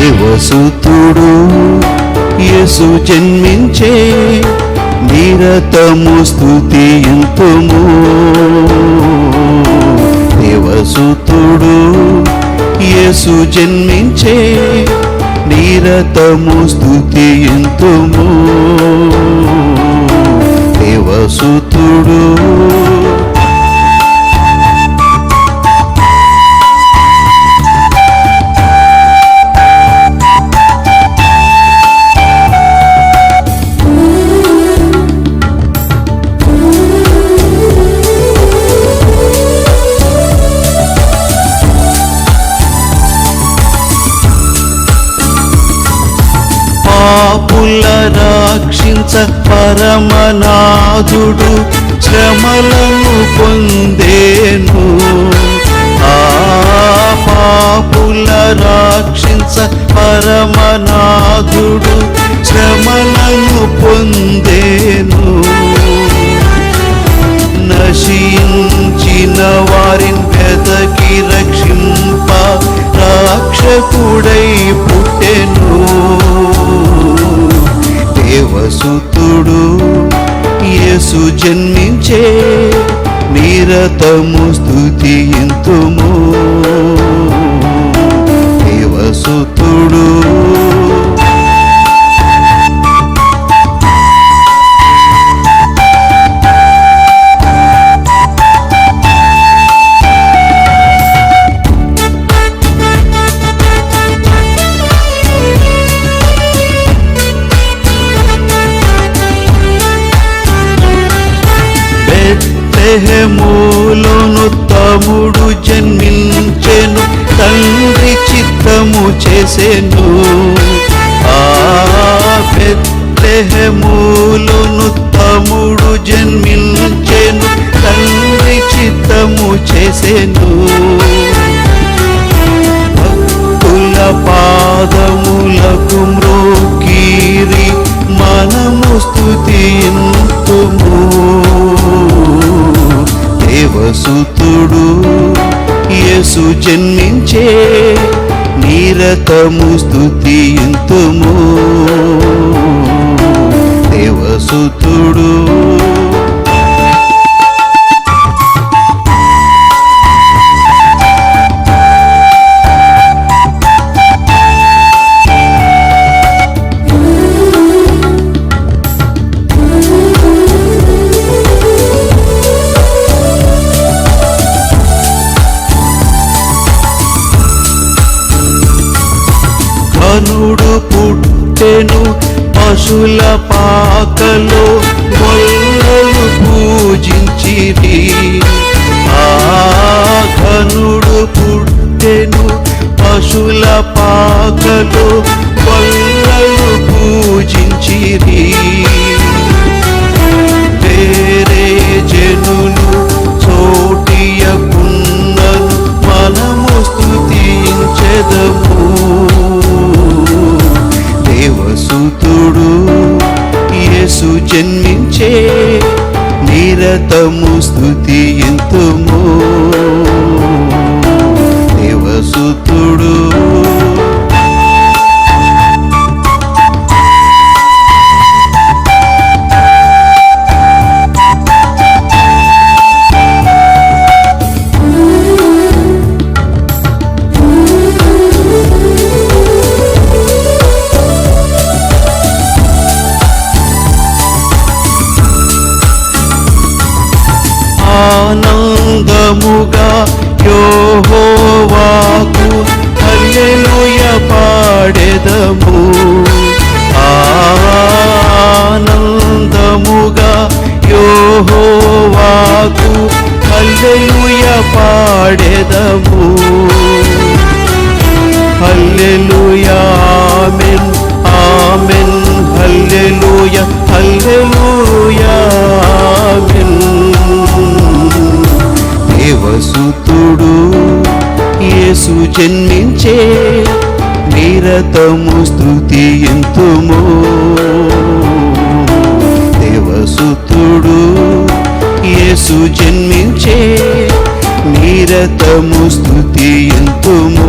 దేవసుతుడు యేసు జన్మించే నిరతము స్థుతి స్థుతియంతుము దేవసుతుడు యేసు జన్మించే నిరతము స్థుతి స్థుతియంతుము దేవసుతుడు రక్షించ పరమనాథుడు శ్రమలను పొందేను. ఆ పాపుల రక్షించ పరమనాథుడు శ్రమలను పొందేను. నశించిన వారిని వెతకి రక్షింప రాక్షకుడై యేసు జన్మించే నిరతము స్థుతింతుము దేవసుతుడు దేహములోను తముడు జన్మించెను తండ్రి చిత్తము చేసెను. ఆ బెత్లెహేములోను తముడు జన్మించెను తండ్రి చిత్తము చేసెను. యేసు జన్మించే నిరతము స్థుతింతుము దేవసుతుడు ఘనుడు పుట్టెను పశుల పాకలో మొల్లలు పూజించిరి. ఆ దేవసుతుడు యేసు జన్మించే నిరతము స్థుతింతుము దేవసుతుడు ఆనందముగా యోహోవాకు హల్లెలూయా. జన్మించే నిరతము స్థుతింతుము దేవసుతుడు యేసు జన్మించే నిరతము స్థుతింతుము